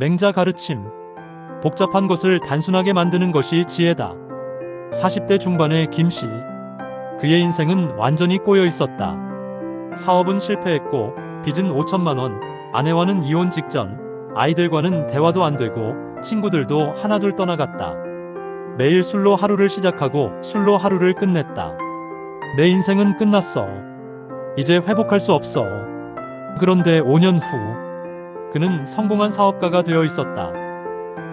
맹자 가르침. 복잡한 것을 단순하게 만드는 것이 지혜다. 40대 중반의 김씨. 그의 인생은 완전히 꼬여 있었다. 사업은 실패했고, 빚은 5천만 원, 아내와는 이혼 직전, 아이들과는 대화도 안 되고, 친구들도 하나둘 떠나갔다. 매일 술로 하루를 시작하고 술로 하루를 끝냈다. 내 인생은 끝났어. 이제 회복할 수 없어. 그런데 5년 후, 그는 성공한 사업가가 되어 있었다.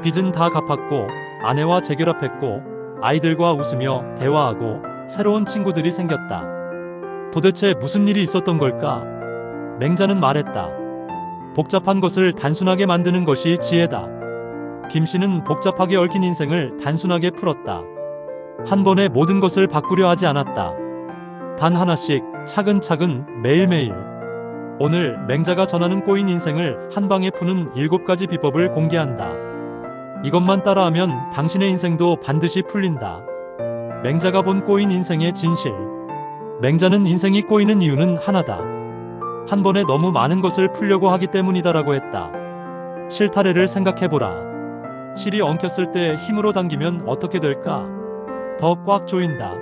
빚은 다 갚았고, 아내와 재결합했고, 아이들과 웃으며 대화하고, 새로운 친구들이 생겼다. 도대체 무슨 일이 있었던 걸까? 맹자는 말했다. 복잡한 것을 단순하게 만드는 것이 지혜다. 김 씨는 복잡하게 얽힌 인생을 단순하게 풀었다. 한 번에 모든 것을 바꾸려 하지 않았다. 단 하나씩 차근차근 매일매일. 오늘 맹자가 전하는 꼬인 인생을 한 방에 푸는 일곱 가지 비법을 공개한다. 이것만 따라하면 당신의 인생도 반드시 풀린다. 맹자가 본 꼬인 인생의 진실. 맹자는 인생이 꼬이는 이유는 하나다. 한 번에 너무 많은 것을 풀려고 하기 때문이다라고 했다. 실타래를 생각해보라. 실이 엉켰을 때 힘으로 당기면 어떻게 될까? 더 꽉 조인다.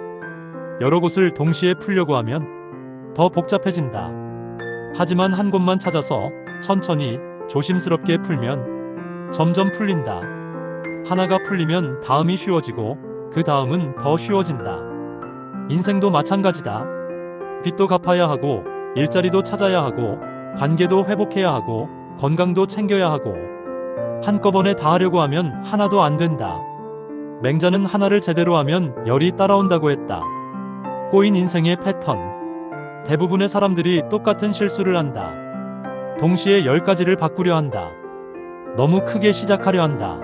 여러 곳을 동시에 풀려고 하면 더 복잡해진다. 하지만 한 곳만 찾아서 천천히 조심스럽게 풀면 점점 풀린다. 하나가 풀리면 다음이 쉬워지고 그 다음은 더 쉬워진다. 인생도 마찬가지다. 빚도 갚아야 하고 일자리도 찾아야 하고 관계도 회복해야 하고 건강도 챙겨야 하고 한꺼번에 다 하려고 하면 하나도 안 된다. 맹자는 하나를 제대로 하면 열이 따라온다고 했다. 꼬인 인생의 패턴. 대부분의 사람들이 똑같은 실수를 한다. 동시에 열 가지를 바꾸려 한다. 너무 크게 시작하려 한다.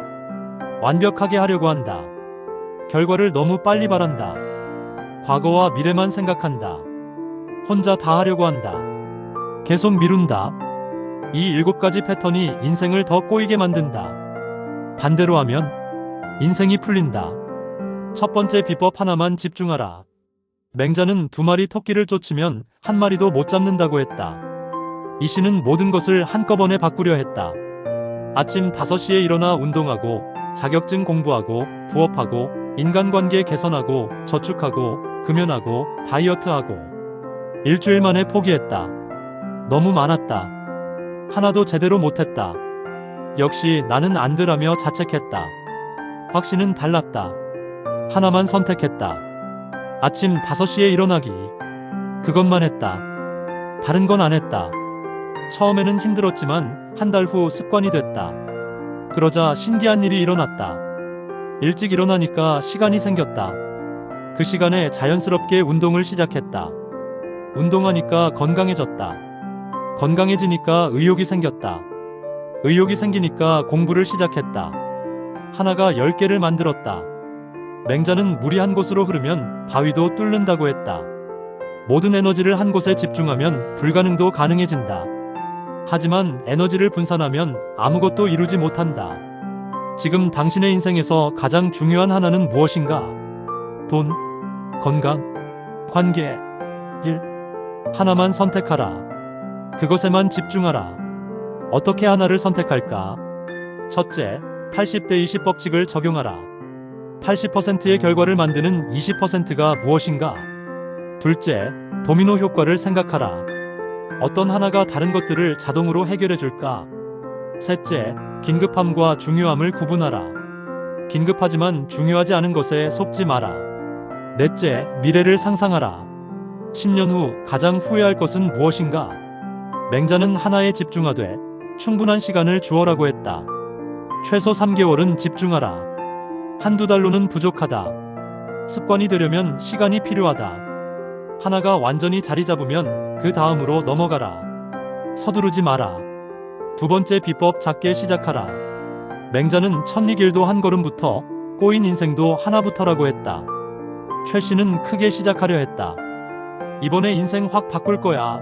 완벽하게 하려고 한다. 결과를 너무 빨리 바란다. 과거와 미래만 생각한다. 혼자 다 하려고 한다. 계속 미룬다. 이 일곱 가지 패턴이 인생을 더 꼬이게 만든다. 반대로 하면 인생이 풀린다. 첫 번째 비법 하나만 집중하라. 맹자는 두 마리 토끼를 쫓으면 한 마리도 못 잡는다고 했다. 이 씨는 모든 것을 한꺼번에 바꾸려 했다. 아침 5시에 일어나 운동하고 자격증 공부하고 부업하고 인간관계 개선하고 저축하고 금연하고 다이어트하고 일주일 만에 포기했다. 너무 많았다. 하나도 제대로 못했다. 역시 나는 안 되라며 자책했다. 박 씨는 달랐다. 하나만 선택했다. 아침 5시에 일어나기. 그것만 했다. 다른 건 안 했다. 처음에는 힘들었지만 한 달 후 습관이 됐다. 그러자 신기한 일이 일어났다. 일찍 일어나니까 시간이 생겼다. 그 시간에 자연스럽게 운동을 시작했다. 운동하니까 건강해졌다. 건강해지니까 의욕이 생겼다. 의욕이 생기니까 공부를 시작했다. 하나가 10개를 만들었다. 맹자는 물이 한 곳으로 흐르면 바위도 뚫는다고 했다. 모든 에너지를 한 곳에 집중하면 불가능도 가능해진다. 하지만 에너지를 분산하면 아무것도 이루지 못한다. 지금 당신의 인생에서 가장 중요한 하나는 무엇인가? 돈, 건강, 관계, 일. 하나만 선택하라. 그것에만 집중하라. 어떻게 하나를 선택할까? 첫째, 80대 20 법칙을 적용하라. 80%의 결과를 만드는 20%가 무엇인가? 둘째, 도미노 효과를 생각하라. 어떤 하나가 다른 것들을 자동으로 해결해 줄까? 셋째, 긴급함과 중요함을 구분하라. 긴급하지만 중요하지 않은 것에 속지 마라. 넷째, 미래를 상상하라. 10년 후 가장 후회할 것은 무엇인가? 맹자는 하나에 집중하되 충분한 시간을 주어라고 했다. 최소 3개월은 집중하라. 한두 달로는 부족하다. 습관이 되려면 시간이 필요하다. 하나가 완전히 자리 잡으면 그 다음으로 넘어가라. 서두르지 마라. 두 번째 비법 작게 시작하라. 맹자는 천리길도 한 걸음부터 꼬인 인생도 하나부터라고 했다. 최 씨는 크게 시작하려 했다. 이번에 인생 확 바꿀 거야.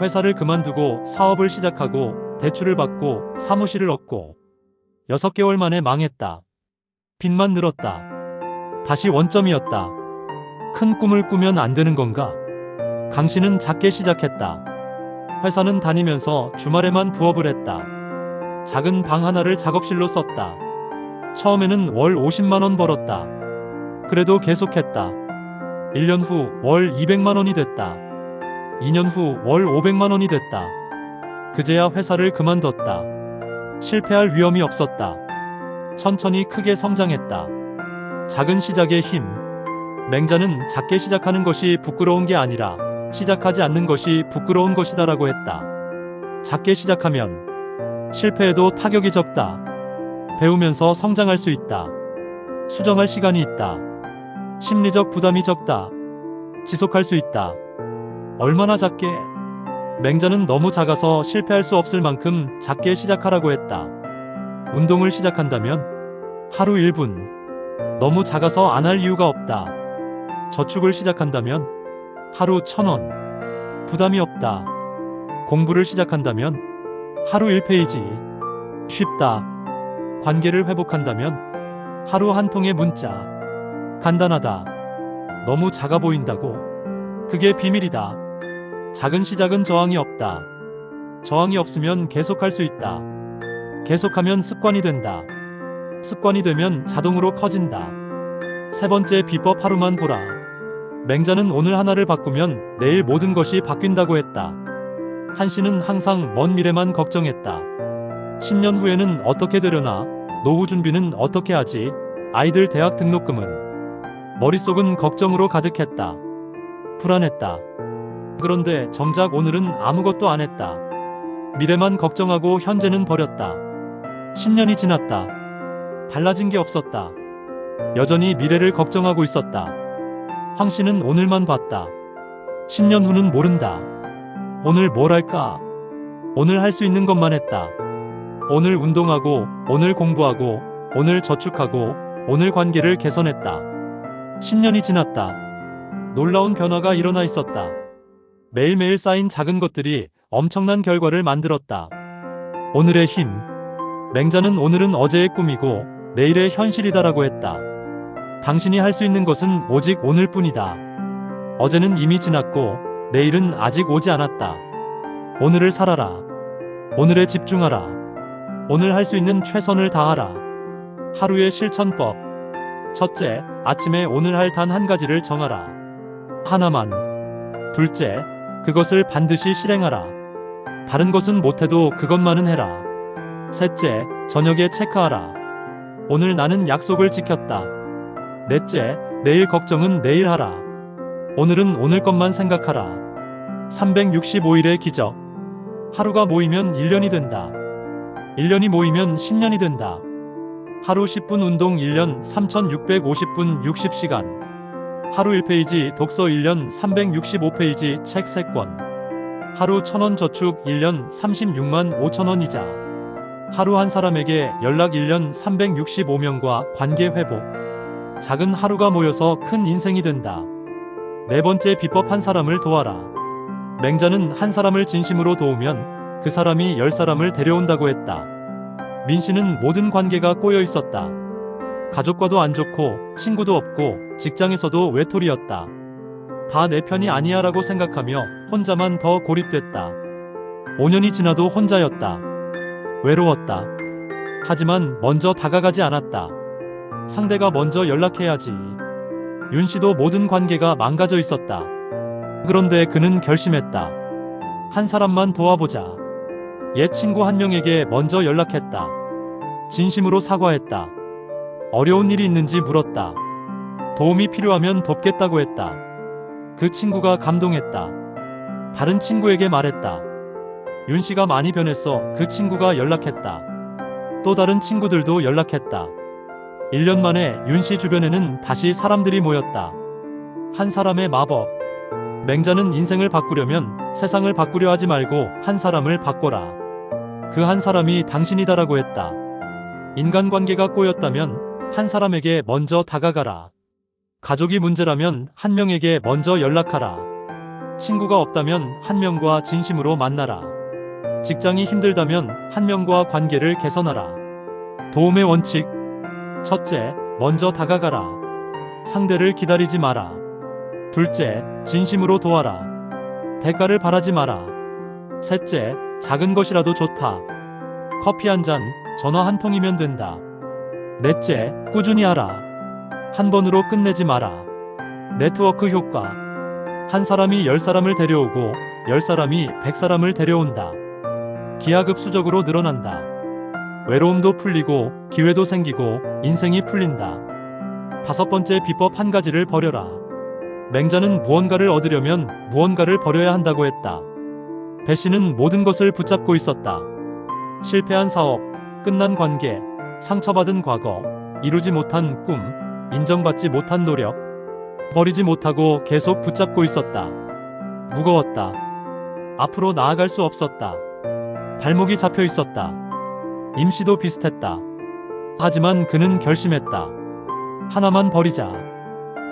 회사를 그만두고 사업을 시작하고 대출을 받고 사무실을 얻고 6개월 만에 망했다. 빚만 늘었다. 다시 원점이었다. 큰 꿈을 꾸면 안 되는 건가? 강 씨는 작게 시작했다. 회사는 다니면서 주말에만 부업을 했다. 작은 방 하나를 작업실로 썼다. 처음에는 월 50만 원 벌었다. 그래도 계속했다. 1년 후 월 200만 원이 됐다. 2년 후 월 500만 원이 됐다. 그제야 회사를 그만뒀다. 실패할 위험이 없었다. 천천히 크게 성장했다. 작은 시작의 힘. 맹자는 작게 시작하는 것이 부끄러운 게 아니라 시작하지 않는 것이 부끄러운 것이다라고 했다. 작게 시작하면 실패해도 타격이 적다. 배우면서 성장할 수 있다. 수정할 시간이 있다. 심리적 부담이 적다. 지속할 수 있다. 얼마나 작게? 맹자는 너무 작아서 실패할 수 없을 만큼 작게 시작하라고 했다. 운동을 시작한다면 하루 1분. 너무 작아서 안 할 이유가 없다. 저축을 시작한다면 하루 1000원. 부담이 없다. 공부를 시작한다면 하루 1페이지. 쉽다. 관계를 회복한다면 하루 한 통의 문자. 간단하다. 너무 작아 보인다고. 그게 비밀이다. 작은 시작은 저항이 없다. 저항이 없으면 계속할 수 있다. 계속하면 습관이 된다. 습관이 되면 자동으로 커진다. 세 번째 비법 하루만 보라. 맹자는 오늘 하나를 바꾸면 내일 모든 것이 바뀐다고 했다. 한 씨는 항상 먼 미래만 걱정했다. 10년 후에는 어떻게 되려나? 노후 준비는 어떻게 하지? 아이들 대학 등록금은? 머릿속은 걱정으로 가득했다. 불안했다. 그런데 정작 오늘은 아무것도 안 했다. 미래만 걱정하고 현재는 버렸다. 10년이 지났다. 달라진 게 없었다. 여전히 미래를 걱정하고 있었다. 황 씨는 오늘만 봤다. 10년 후는 모른다. 오늘 뭘 할까? 오늘 할 수 있는 것만 했다. 오늘 운동하고, 오늘 공부하고, 오늘 저축하고, 오늘 관계를 개선했다. 10년이 지났다. 놀라운 변화가 일어나 있었다. 매일매일 쌓인 작은 것들이 엄청난 결과를 만들었다. 오늘의 힘. 맹자는 오늘은 어제의 꿈이고 내일의 현실이다라고 했다. 당신이 할 수 있는 것은 오직 오늘뿐이다. 어제는 이미 지났고 내일은 아직 오지 않았다. 오늘을 살아라. 오늘에 집중하라. 오늘 할 수 있는 최선을 다하라. 하루의 실천법. 첫째, 아침에 오늘 할 단 한 가지를 정하라. 하나만. 둘째, 그것을 반드시 실행하라. 다른 것은 못해도 그것만은 해라. 셋째, 저녁에 체크하라. 오늘 나는 약속을 지켰다. 넷째, 내일 걱정은 내일 하라. 오늘은 오늘 것만 생각하라. 365일의 기적. 하루가 모이면 1년이 된다. 1년이 모이면 10년이 된다. 하루 10분 운동 1년 3650분 60시간. 하루 1페이지 독서 1년 365페이지 책 3권. 하루 1000원 저축 1년 36만 5천원 이자. 하루 한 사람에게 연락 1년 365명과 관계 회복. 작은 하루가 모여서 큰 인생이 된다. 네 번째 비법 한 사람을 도와라. 맹자는 한 사람을 진심으로 도우면 그 사람이 열 사람을 데려온다고 했다. 민 씨는 모든 관계가 꼬여 있었다. 가족과도 안 좋고 친구도 없고 직장에서도 외톨이였다. 다 내 편이 아니야라고 생각하며 혼자만 더 고립됐다. 5년이 지나도 혼자였다. 외로웠다. 하지만 먼저 다가가지 않았다. 상대가 먼저 연락해야지. 윤 씨도 모든 관계가 망가져 있었다. 그런데 그는 결심했다. 한 사람만 도와보자. 옛 친구 한 명에게 먼저 연락했다. 진심으로 사과했다. 어려운 일이 있는지 물었다. 도움이 필요하면 돕겠다고 했다. 그 친구가 감동했다. 다른 친구에게 말했다. 윤 씨가 많이 변했어. 그 친구가 연락했다. 또 다른 친구들도 연락했다. 1년 만에 윤 씨 주변에는 다시 사람들이 모였다. 한 사람의 마법. 맹자는 인생을 바꾸려면 세상을 바꾸려 하지 말고 한 사람을 바꿔라. 그 한 사람이 당신이다라고 했다. 인간관계가 꼬였다면 한 사람에게 먼저 다가가라. 가족이 문제라면 한 명에게 먼저 연락하라. 친구가 없다면 한 명과 진심으로 만나라. 직장이 힘들다면 한 명과 관계를 개선하라. 도움의 원칙. 첫째, 먼저 다가가라. 상대를 기다리지 마라. 둘째, 진심으로 도와라. 대가를 바라지 마라. 셋째, 작은 것이라도 좋다. 커피 한 잔, 전화 한 통이면 된다. 넷째, 꾸준히 하라. 한 번으로 끝내지 마라. 네트워크 효과. 한 사람이 열 사람을 데려오고 열 사람이 백 사람을 데려온다. 기하급수적으로 늘어난다. 외로움도 풀리고 기회도 생기고 인생이 풀린다. 다섯 번째 비법 한 가지를 버려라. 맹자는 무언가를 얻으려면 무언가를 버려야 한다고 했다. 배신은 모든 것을 붙잡고 있었다. 실패한 사업, 끝난 관계, 상처받은 과거, 이루지 못한 꿈, 인정받지 못한 노력, 버리지 못하고 계속 붙잡고 있었다. 무거웠다. 앞으로 나아갈 수 없었다. 발목이 잡혀 있었다. 임시도 비슷했다. 하지만 그는 결심했다. 하나만 버리자.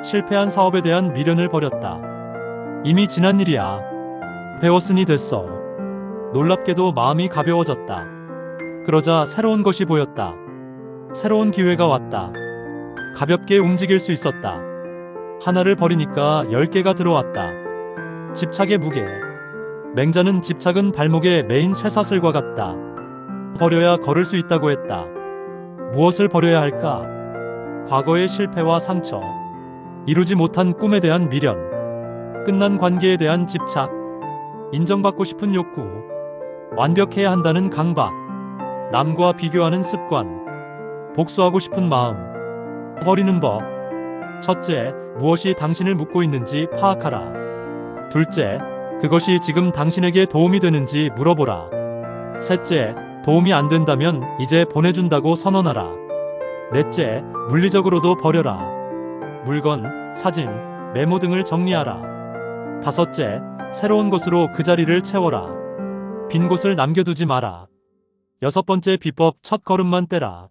실패한 사업에 대한 미련을 버렸다. 이미 지난 일이야. 배웠으니 됐어. 놀랍게도 마음이 가벼워졌다. 그러자 새로운 것이 보였다. 새로운 기회가 왔다. 가볍게 움직일 수 있었다. 하나를 버리니까 열 개가 들어왔다. 집착의 무게. 맹자는 집착은 발목에 메인 쇠사슬과 같다. 버려야 걸을 수 있다고 했다. 무엇을 버려야 할까? 과거의 실패와 상처. 이루지 못한 꿈에 대한 미련. 끝난 관계에 대한 집착. 인정받고 싶은 욕구. 완벽해야 한다는 강박. 남과 비교하는 습관. 복수하고 싶은 마음. 버리는 법. 첫째, 무엇이 당신을 묶고 있는지 파악하라. 둘째, 그것이 지금 당신에게 도움이 되는지 물어보라. 셋째, 도움이 안 된다면 이제 보내준다고 선언하라. 넷째, 물리적으로도 버려라. 물건, 사진, 메모 등을 정리하라. 다섯째, 새로운 것으로 그 자리를 채워라. 빈 곳을 남겨두지 마라. 여섯 번째 비법 첫 걸음만 떼라.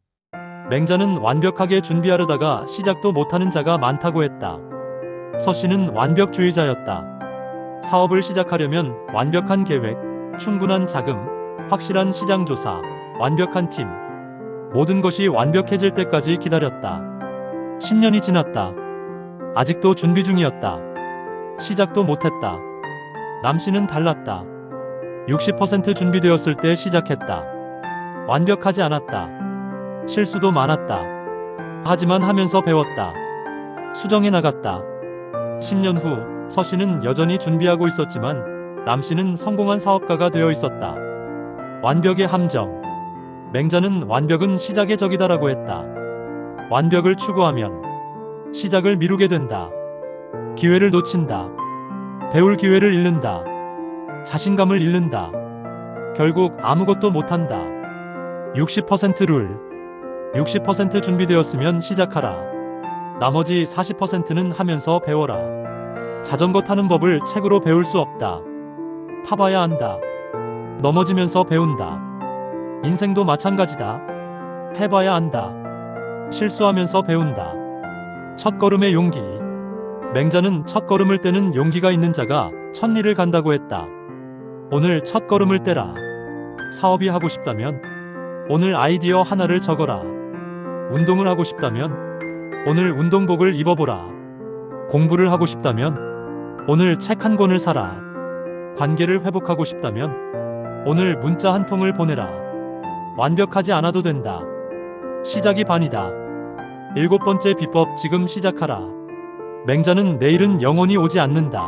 맹자는 완벽하게 준비하려다가 시작도 못하는 자가 많다고 했다. 서 씨는 완벽주의자였다. 사업을 시작하려면 완벽한 계획, 충분한 자금, 확실한 시장 조사, 완벽한 팀. 모든 것이 완벽해질 때까지 기다렸다. 10년이 지났다. 아직도 준비 중이었다. 시작도 못했다. 남씨는 달랐다. 60% 준비되었을 때 시작했다. 완벽하지 않았다. 실수도 많았다. 하지만 하면서 배웠다. 수정해 나갔다. 10년 후 서 씨는 여전히 준비하고 있었지만 남 씨는 성공한 사업가가 되어 있었다. 완벽의 함정. 맹자는 완벽은 시작의 적이다라고 했다. 완벽을 추구하면 시작을 미루게 된다. 기회를 놓친다. 배울 기회를 잃는다. 자신감을 잃는다. 결국 아무것도 못한다. 60% 룰. 60% 준비되었으면 시작하라. 나머지 40%는 하면서 배워라. 자전거 타는 법을 책으로 배울 수 없다. 타봐야 한다. 넘어지면서 배운다. 인생도 마찬가지다. 해봐야 한다. 실수하면서 배운다. 첫걸음의 용기. 맹자는 첫걸음을 떼는 용기가 있는 자가 첫일을 간다고 했다. 오늘 첫걸음을 떼라. 사업이 하고 싶다면 오늘 아이디어 하나를 적어라. 운동을 하고 싶다면 오늘 운동복을 입어보라. 공부를 하고 싶다면 오늘 책 한 권을 사라. 관계를 회복하고 싶다면 오늘 문자 한 통을 보내라. 완벽하지 않아도 된다. 시작이 반이다. 일곱 번째 비법 지금 시작하라. 맹자는 내일은 영원히 오지 않는다.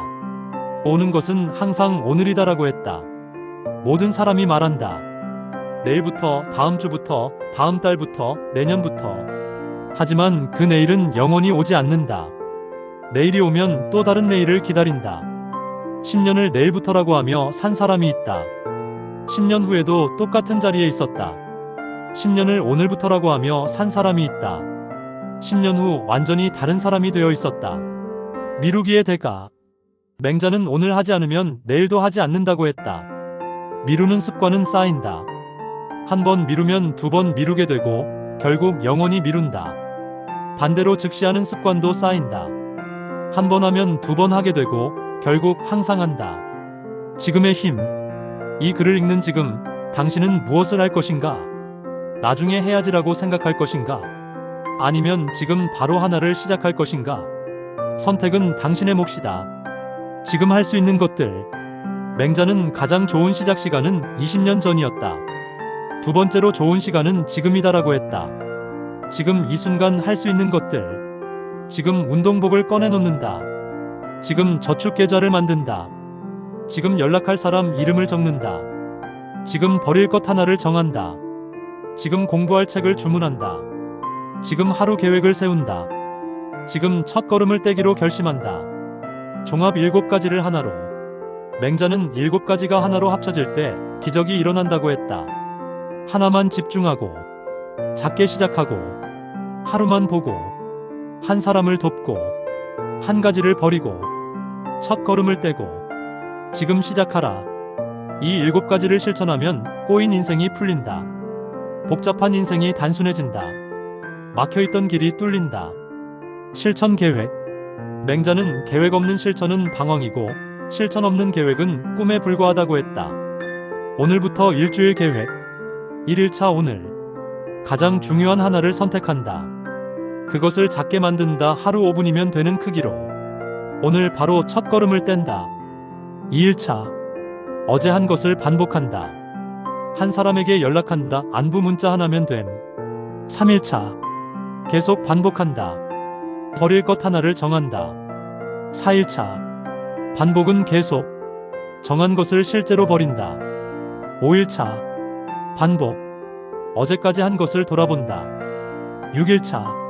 오는 것은 항상 오늘이다라고 했다. 모든 사람이 말한다. 내일부터, 다음 주부터, 다음 달부터, 내년부터. 하지만 그 내일은 영원히 오지 않는다. 내일이 오면 또 다른 내일을 기다린다. 10년을 내일부터라고 하며 산 사람이 있다. 10년 후에도 똑같은 자리에 있었다. 10년을 오늘부터라고 하며 산 사람이 있다. 10년 후 완전히 다른 사람이 되어 있었다. 미루기의 대가. 맹자는 오늘 하지 않으면 내일도 하지 않는다고 했다. 미루는 습관은 쌓인다. 한 번 미루면 두 번 미루게 되고 결국 영원히 미룬다. 반대로 즉시하는 습관도 쌓인다. 한 번 하면 두 번 하게 되고 결국 항상 한다. 지금의 힘. 이 글을 읽는 지금 당신은 무엇을 할 것인가? 나중에 해야지라고 생각할 것인가? 아니면 지금 바로 하나를 시작할 것인가? 선택은 당신의 몫이다. 지금 할 수 있는 것들. 맹자는 가장 좋은 시작 시간은 20년 전이었다. 두 번째로 좋은 시간은 지금이다라고 했다. 지금 이 순간 할 수 있는 것들. 지금 운동복을 꺼내놓는다. 지금 저축 계좌를 만든다. 지금 연락할 사람 이름을 적는다. 지금 버릴 것 하나를 정한다. 지금 공부할 책을 주문한다. 지금 하루 계획을 세운다. 지금 첫 걸음을 떼기로 결심한다. 종합 일곱 가지를 하나로. 맹자는 일곱 가지가 하나로 합쳐질 때 기적이 일어난다고 했다. 하나만 집중하고, 작게 시작하고, 하루만 보고, 한 사람을 돕고, 한 가지를 버리고, 첫 걸음을 떼고, 지금 시작하라. 이 일곱 가지를 실천하면 꼬인 인생이 풀린다. 복잡한 인생이 단순해진다. 막혀있던 길이 뚫린다. 실천 계획. 맹자는 계획 없는 실천은 방황이고 실천 없는 계획은 꿈에 불과하다고 했다. 오늘부터 일주일 계획. 1일차 오늘. 가장 중요한 하나를 선택한다. 그것을 작게 만든다. 하루 5분이면 되는 크기로. 오늘 바로 첫 걸음을 뗀다. 2일차. 어제 한 것을 반복한다. 한 사람에게 연락한다. 안부 문자 하나면 됨. 3일차. 계속 반복한다. 버릴 것 하나를 정한다. 4일차. 반복은 계속. 정한 것을 실제로 버린다. 5일차. 반복. 어제까지 한 것을 돌아본다. 6일차.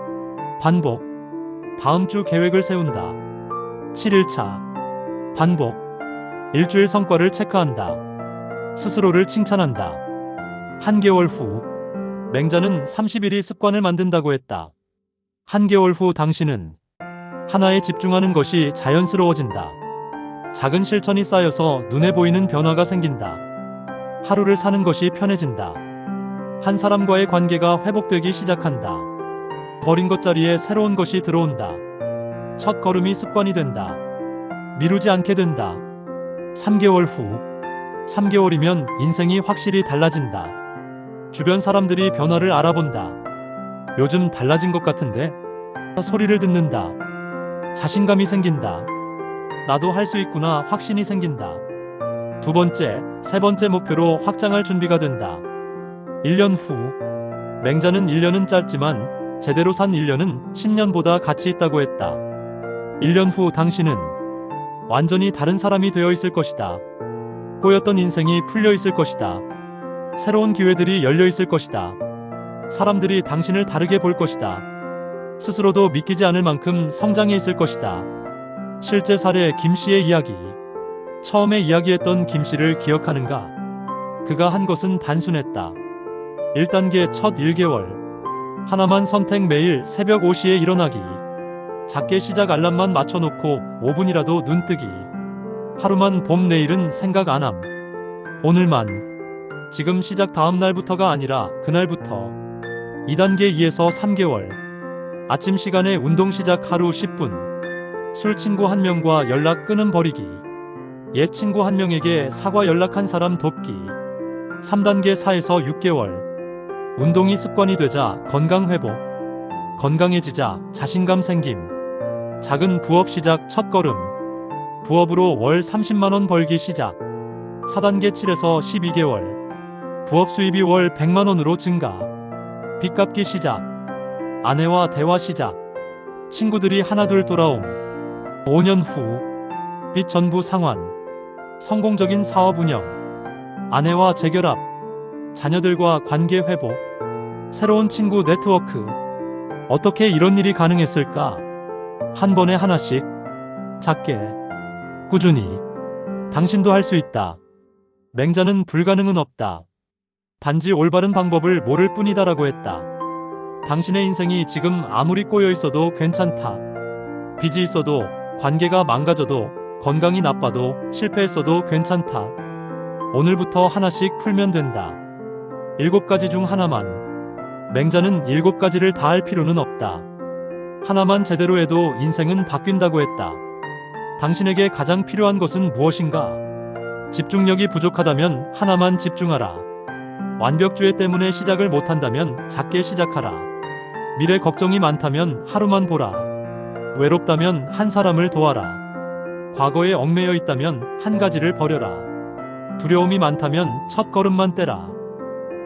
반복. 다음 주 계획을 세운다. 7일차. 반복. 일주일 성과를 체크한다. 스스로를 칭찬한다. 한개월 후. 맹자는 30일이 습관을 만든다고 했다. 한개월 후 당신은 하나에 집중하는 것이 자연스러워진다. 작은 실천이 쌓여서 눈에 보이는 변화가 생긴다. 하루를 사는 것이 편해진다. 한 사람과의 관계가 회복되기 시작한다. 버린 것 자리에 새로운 것이 들어온다. 첫 걸음이 습관이 된다. 미루지 않게 된다. 3개월 후. 3개월이면 인생이 확실히 달라진다. 주변 사람들이 변화를 알아본다. 요즘 달라진 것 같은데? 소리를 듣는다. 자신감이 생긴다. 나도 할 수 있구나 확신이 생긴다. 두 번째, 세 번째 목표로 확장할 준비가 된다. 1년 후. 맹자는 1년은 짧지만 제대로 산 1년은 10년보다 가치 있다고 했다. 1년 후 당신은 완전히 다른 사람이 되어 있을 것이다. 꼬였던 인생이 풀려 있을 것이다. 새로운 기회들이 열려 있을 것이다. 사람들이 당신을 다르게 볼 것이다. 스스로도 믿기지 않을 만큼 성장해 있을 것이다. 실제 사례 김 씨의 이야기. 처음에 이야기했던 김 씨를 기억하는가? 그가 한 것은 단순했다. 1단계 첫 1개월. 하나만 선택 매일 새벽 5시에 일어나기. 작게 시작 알람만 맞춰놓고 5분이라도 눈 뜨기. 하루만 봄 내일은 생각 안 함. 오늘만. 지금 시작 다음 날부터가 아니라 그날부터. 2단계 2에서 3개월. 아침 시간에 운동 시작 하루 10분. 술 친구 한 명과 연락 끊음 버리기. 옛 친구 한 명에게 사과 연락한 사람 돕기. 3단계 4에서 6개월. 운동이 습관이 되자 건강 회복. 건강해지자 자신감 생김. 작은 부업 시작 첫 걸음. 부업으로 월 30만원 벌기 시작. 4단계 7에서 12개월. 부업 수입이 월 100만원으로 증가. 빚 갚기 시작. 아내와 대화 시작. 친구들이 하나둘 돌아옴. 5년 후. 빚 전부 상환. 성공적인 사업 운영. 아내와 재결합. 자녀들과 관계 회복. 새로운 친구 네트워크. 어떻게 이런 일이 가능했을까? 한 번에 하나씩. 작게. 꾸준히. 당신도 할 수 있다. 맹자는 불가능은 없다. 단지 올바른 방법을 모를 뿐이다라고 했다. 당신의 인생이 지금 아무리 꼬여 있어도 괜찮다. 빚이 있어도, 관계가 망가져도, 건강이 나빠도, 실패했어도 괜찮다. 오늘부터 하나씩 풀면 된다. 일곱 가지 중 하나만. 맹자는 일곱 가지를 다 할 필요는 없다. 하나만 제대로 해도 인생은 바뀐다고 했다. 당신에게 가장 필요한 것은 무엇인가? 집중력이 부족하다면 하나만 집중하라. 완벽주의 때문에 시작을 못한다면 작게 시작하라. 미래 걱정이 많다면 하루만 보라. 외롭다면 한 사람을 도와라. 과거에 얽매여 있다면 한 가지를 버려라. 두려움이 많다면 첫 걸음만 떼라.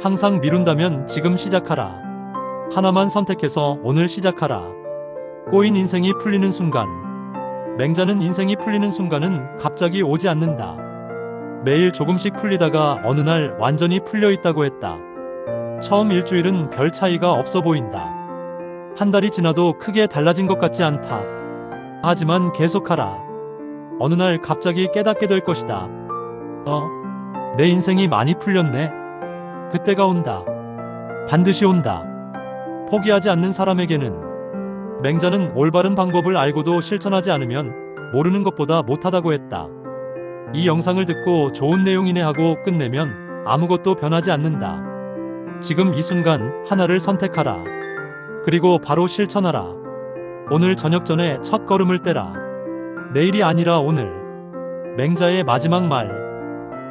항상 미룬다면 지금 시작하라. 하나만 선택해서 오늘 시작하라. 꼬인 인생이 풀리는 순간. 맹자는 인생이 풀리는 순간은 갑자기 오지 않는다. 매일 조금씩 풀리다가 어느 날 완전히 풀려 있다고 했다. 처음 일주일은 별 차이가 없어 보인다. 한 달이 지나도 크게 달라진 것 같지 않다. 하지만 계속하라. 어느 날 갑자기 깨닫게 될 것이다. 어, 내 인생이 많이 풀렸네. 그때가 온다. 반드시 온다. 포기하지 않는 사람에게는 맹자는 올바른 방법을 알고도 실천하지 않으면 모르는 것보다 못하다고 했다. 이 영상을 듣고 좋은 내용이네 하고 끝내면 아무것도 변하지 않는다. 지금 이 순간 하나를 선택하라. 그리고 바로 실천하라. 오늘 저녁 전에 첫 걸음을 떼라. 내일이 아니라 오늘. 맹자의 마지막 말.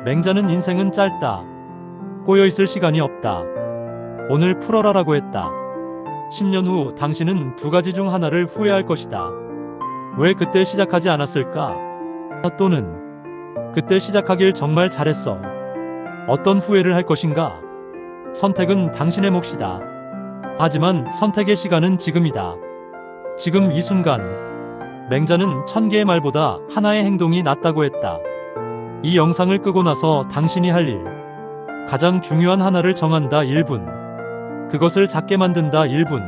맹자는 인생은 짧다. 꼬여있을 시간이 없다. 오늘 풀어라라고 했다. 10년 후 당신은 두 가지 중 하나를 후회할 것이다. 왜 그때 시작하지 않았을까? 또는 그때 시작하길 정말 잘했어. 어떤 후회를 할 것인가? 선택은 당신의 몫이다. 하지만 선택의 시간은 지금이다. 지금 이 순간. 맹자는 천 개의 말보다 하나의 행동이 낫다고 했다. 이 영상을 끄고 나서 당신이 할 일. 가장 중요한 하나를 정한다 1분. 그것을 작게 만든다 1분.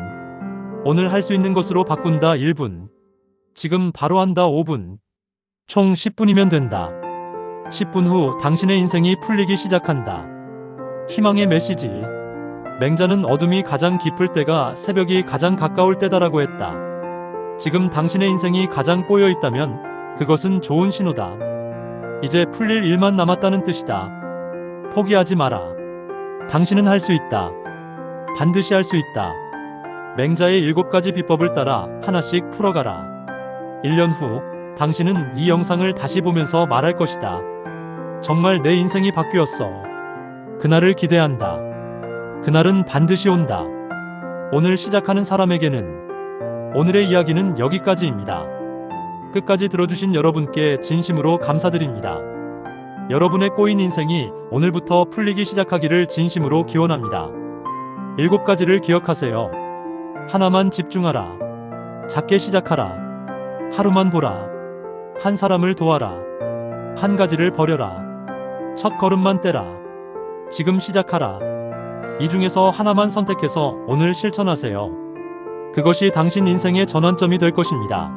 오늘 할 수 있는 것으로 바꾼다 1분. 지금 바로 한다 5분. 총 10분이면 된다. 10분 후 당신의 인생이 풀리기 시작한다. 희망의 메시지. 맹자는 어둠이 가장 깊을 때가 새벽이 가장 가까울 때다라고 했다. 지금 당신의 인생이 가장 꼬여 있다면 그것은 좋은 신호다. 이제 풀릴 일만 남았다는 뜻이다. 포기하지 마라. 당신은 할 수 있다. 반드시 할 수 있다. 맹자의 일곱 가지 비법을 따라 하나씩 풀어가라. 1년 후 당신은 이 영상을 다시 보면서 말할 것이다. 정말 내 인생이 바뀌었어. 그날을 기대한다. 그날은 반드시 온다. 오늘 시작하는 사람에게는 오늘의 이야기는 여기까지입니다. 끝까지 들어주신 여러분께 진심으로 감사드립니다. 여러분의 꼬인 인생이 오늘부터 풀리기 시작하기를 진심으로 기원합니다. 일곱 가지를 기억하세요. 하나만 집중하라. 작게 시작하라. 하루만 보라. 한 사람을 도와라. 한 가지를 버려라. 첫 걸음만 떼라. 지금 시작하라. 이 중에서 하나만 선택해서 오늘 실천하세요. 그것이 당신 인생의 전환점이 될 것입니다.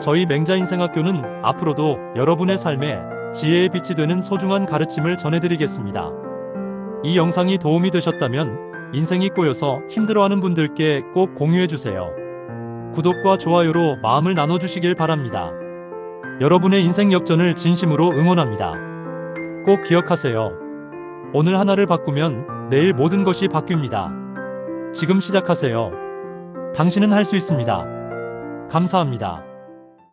저희 맹자 인생학교는 앞으로도 여러분의 삶에 지혜의 빛이 되는 소중한 가르침을 전해드리겠습니다. 이 영상이 도움이 되셨다면 인생이 꼬여서 힘들어하는 분들께 꼭 공유해주세요. 구독과 좋아요로 마음을 나눠주시길 바랍니다. 여러분의 인생 역전을 진심으로 응원합니다. 꼭 기억하세요. 오늘 하나를 바꾸면 내일 모든 것이 바뀝니다. 지금 시작하세요. 당신은 할 수 있습니다. 감사합니다.